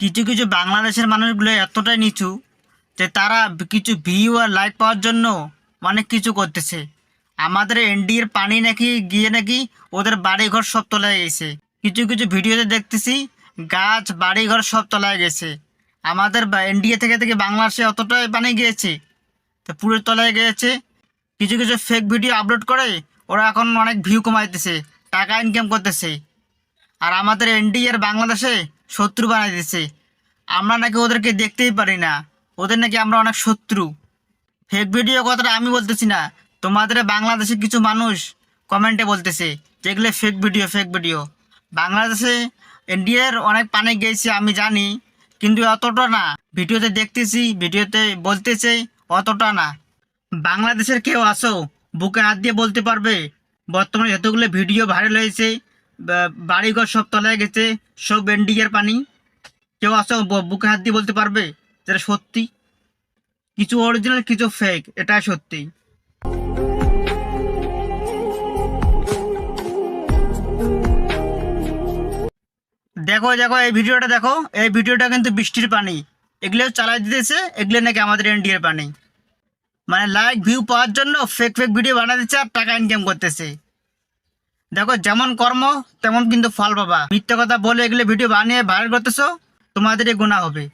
কিছু কিছু বাংলাদেশের মানুষগুলো এতটাই নিচু যে তারা কিছু ভিউ আর লাইক পাওয়ার জন্য অনেক কিছু করতেছে। আমাদের এনডিএর পানি নাকি গিয়ে নাকি ওদের বাড়িঘর সব তলায় গেছে। কিছু কিছু ভিডিওতে দেখতেছি গাছ, বাড়িঘর সব তলায় গেছে। আমাদের এনডিএ থেকে থেকে বাংলাদেশে অতটাই পানি গিয়েছে। তো পুরো তলায় গিয়েছে। কিছু কিছু ফেক ভিডিও আপলোড করে ওরা এখন অনেক ভিউ কমাইতেছে, টাকা ইনকাম করতেছে। আর আমাদের এনডিএর বাংলাদেশে শত্রু বানাই দিচ্ছে আমরা নাকি ওদেরকে দেখতেই পারি না। ওদের নাকি আমরা অনেক শত্রু। ফেক ভিডিও কথাটা আমি বলতেছি না। তোমাদের বাংলাদেশে কিছু মানুষ কমেন্টে বলতেছে যেগুলো ফেক ভিডিও ফেক ভিডিও বাংলাদেশে ইন্ডিয়ার অনেক পানি গেছে আমি জানি। কিন্তু অতটা না। ভিডিওতে দেখতেছি ভিডিওতে বলতেছে, অতটা না। বাংলাদেশের কেউ আসো বুকে হাত দিয়ে বলতে পারবে। বর্তমানে যতগুলো ভিডিও ভাইরাল হয়েছে বাড়িঘর সব তলায় গেছে, সব এনডিআর পানি। কেউ আসো বুকে হাত দিয়ে বলতে পারবে যেটা সত্যি? কিছু অরিজিনাল কিছু ফেক এটাই সত্যি। দেখো দেখো, এই ভিডিওটা দেখো। এই ভিডিওটা কিন্তু বৃষ্টির পানি। এগুলো চালাই দিতেছে, এগুলো নাকি আমাদের ইন্ডিয়ার পানি। মানে লাইক ভিউ পাওয়ার জন্য ফেক ফেক ভিডিও বানাতেছে আর টাকা ইনকাম করতেছে। দেখো, যেমন কর্ম, তেমন কিন্তু ফল পাবা মিথ্যা কথা বলে এগুলো ভিডিও বানিয়ে ভাইরাল করতেছো, তোমাদেরই গুণা হবে।